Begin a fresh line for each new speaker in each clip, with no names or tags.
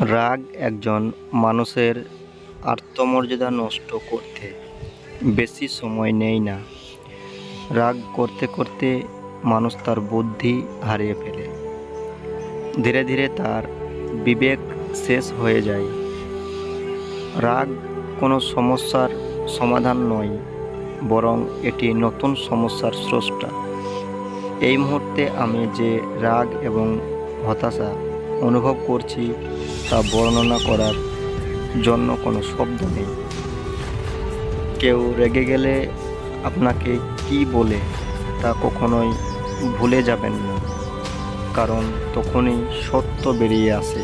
রাগ একজন মানুষের আত্মমর্যাদা নষ্ট করতে বেশি সময় নেয় না। রাগ করতে করতে মানুষ তার বুদ্ধি হারিয়ে ফেলে। ধীরে ধীরে তার বিবেক শেষ হয়ে যায়। রাগ কোনো সমস্যার সমাধান নয়, বরং এটি নতুন সমস্যার স্রষ্টা। এই মুহূর্তে আমি যে রাগ এবং হতাশা অনুভব করছি তা বর্ণনা করার জন্য কোনো শব্দ নেই। কেউ রেগে গেলে আপনাকে কি বলে তা কখনোই ভুলে যাবেন না, কারণ তখনই সত্য বেরিয়ে আসে।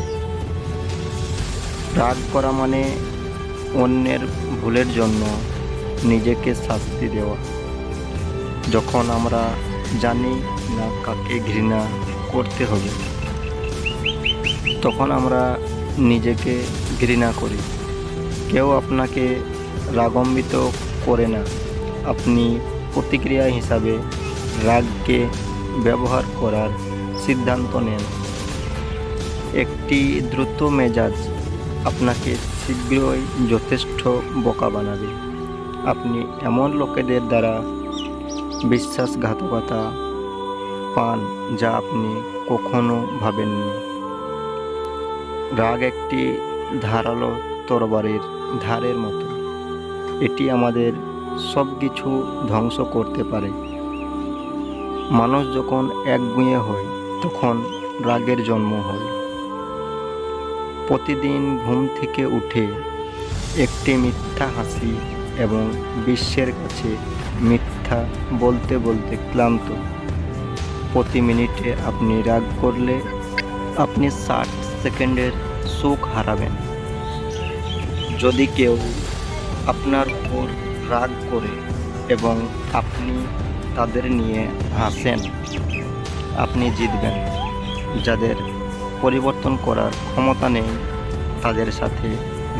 রাগ করা মানে অন্যের ভুলের জন্য নিজেকে শাস্তি দেওয়া। যখন আমরা জানি না কাকে ঘৃণা করতে হবে তখন আমরা নিজেকে ঘৃণা করি। কেউ আপনাকে রাগম্বিত করে না। আপনি প্রতিক্রিয়া হিসাবে রাগকে ব্যবহার করার সিদ্ধান্ত নেন। একটি দ্রুত মেজাজ আপনাকে শীঘ্রই যথেষ্ট বোকা বানাবে। আপনি এমন লোকেদের দ্বারা বিশ্বাসঘাতকতা পান যা আপনি কখনো ভাবেননি। রাগ একটি ধারালো তরবারির ধারের মতো। এটি আমাদের সব কিছু ধ্বংস করতে পারে। মানুষ যখন একগুঁয়ে হয়, তখন রাগের জন্ম হয়। প্রতিদিন ঘুম থেকে উঠে একটি মিথ্যা হাসি এবং বিশ্বের কাছে মিথ্যা বলতে বলতে ক্লান্ত। প্রতি মিনিটে আপনি রাগ করলে আপনি ষাট সেকেন্ডের সুখ হারাবেন। যদি কেউ আপনার উপর রাগ করে এবং আপনি তাদের নিয়ে হাসেন, আপনি জিতবেন। যাদের পরিবর্তন করার ক্ষমতা নেই, তাদের সাথে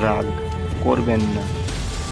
রাগ করবেন না।